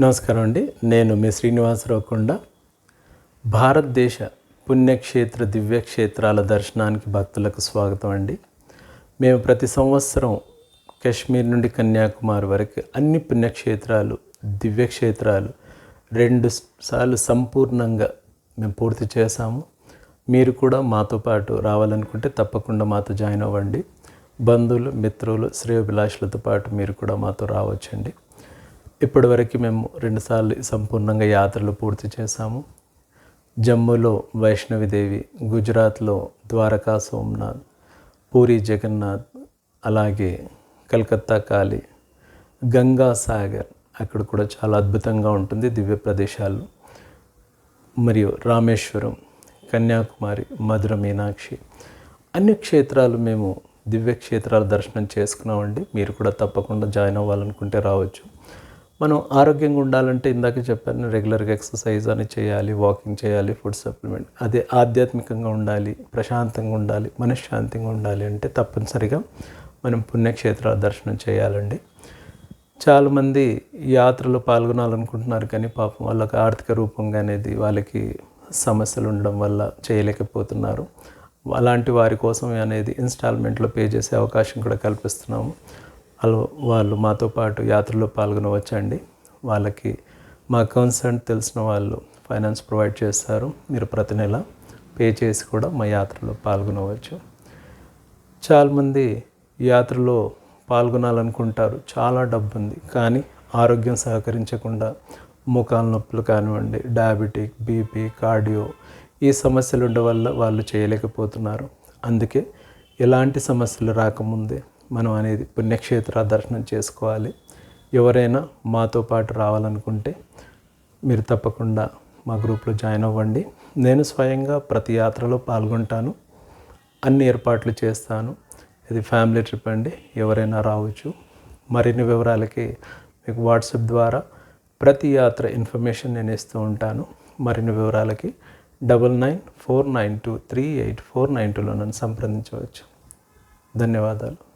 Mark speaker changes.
Speaker 1: నమస్కారం అండి. నేను మీ శ్రీనివాసరావు కొండ భారతదేశ పుణ్యక్షేత్ర దివ్యక్షేత్రాల దర్శనానికి భక్తులకు స్వాగతం అండి. మేము ప్రతి సంవత్సరం కాశ్మీర్ నుండి కన్యాకుమారి వరకు అన్ని పుణ్యక్షేత్రాలు దివ్యక్షేత్రాలు రెండు సార్లు సంపూర్ణంగా మేము పూర్తి చేశాము. మీరు కూడా మాతో పాటు రావాలనుకుంటే తప్పకుండా మాతో జాయిన్ అవ్వండి. బంధువులు మిత్రులు శ్రేయోభిలాషులతో పాటు మీరు కూడా మాతో రావచ్చండి. ఇప్పటివరకు మేము రెండుసార్లు సంపూర్ణంగా యాత్రలు పూర్తి చేశాము. జమ్మూలో వైష్ణవిదేవి గుజరాత్లో ద్వారకా సోమనాథ్ పూరి జగన్నాథ్ అలాగే కలకత్తా కాళీ గంగా సాగర్ అక్కడ కూడా చాలా అద్భుతంగా ఉంటుంది దివ్య ప్రదేశాలు. మరియు రామేశ్వరం కన్యాకుమారి మధుర మీనాక్షి అన్ని క్షేత్రాలు మేము దివ్య క్షేత్రాల దర్శనం చేసుకున్నామండి. మీరు కూడా తప్పకుండా జాయిన్ అవ్వాలనుకుంటే రావచ్చు. మనం ఆరోగ్యంగా ఉండాలంటే ఇందాక చెప్పాను రెగ్యులర్గా ఎక్సర్సైజ్ అని చేయాలి వాకింగ్ చేయాలి ఫుడ్ సప్లిమెంట్. అదే ఆధ్యాత్మికంగా ఉండాలి ప్రశాంతంగా ఉండాలి మనశ్శాంతంగా ఉండాలి అంటే తప్పనిసరిగా మనం పుణ్యక్షేత్రాల దర్శనం చేయాలండి. చాలామంది యాత్రలో పాల్గొనాలనుకుంటున్నారు కానీ పాపం వాళ్ళకి ఆర్థిక రూపంగా అనేది వాళ్ళకి సమస్యలు ఉండడం వల్ల చేయలేకపోతున్నారు. అలాంటి వారి కోసం అనేది ఇన్స్టాల్మెంట్లో పే చేసే అవకాశం కూడా కల్పిస్తున్నాము. వాళ్ళు వాళ్ళు మాతో పాటు యాత్రలో పాల్గొనవచ్చండి. వాళ్ళకి మా కన్సర్న్ తెలిసిన వాళ్ళు ఫైనాన్స్ ప్రొవైడ్ చేస్తారు. మీరు ప్రతి నెల పే చేసి కూడా మా యాత్రలో పాల్గొనవచ్చు. చాలామంది యాత్రలో పాల్గొనాలనుకుంటారు. చాలా డబ్బు ఉంది కానీ ఆరోగ్యం సహకరించకుండా ముఖాల నొప్పులు కానివ్వండి డయాబెటిక్ బీపీ కార్డియో ఈ సమస్యలు ఉండడం వల్ల వాళ్ళు చేయలేకపోతున్నారు. అందుకే ఎలాంటి సమస్యలు రాకముందే మనం అనేది పుణ్యక్షేత్ర దర్శనం చేసుకోవాలి. ఎవరైనా మాతో పాటు రావాలనుకుంటే మీరు తప్పకుండా మా గ్రూప్లో జాయిన్ అవ్వండి. నేను స్వయంగా ప్రతి యాత్రలో పాల్గొంటాను. అన్ని ఏర్పాట్లు చేస్తాను. ఇది ఫ్యామిలీ ట్రిప్ అండి. ఎవరైనా రావచ్చు. మరిన్ని వివరాలకి మీకు వాట్సాప్ ద్వారా ప్రతి యాత్ర ఇన్ఫర్మేషన్ నేను ఇస్తూ ఉంటాను. మరిన్ని వివరాలకి double nine four nine two three eight four nine టూలో నన్ను సంప్రదించవచ్చు. ధన్యవాదాలు.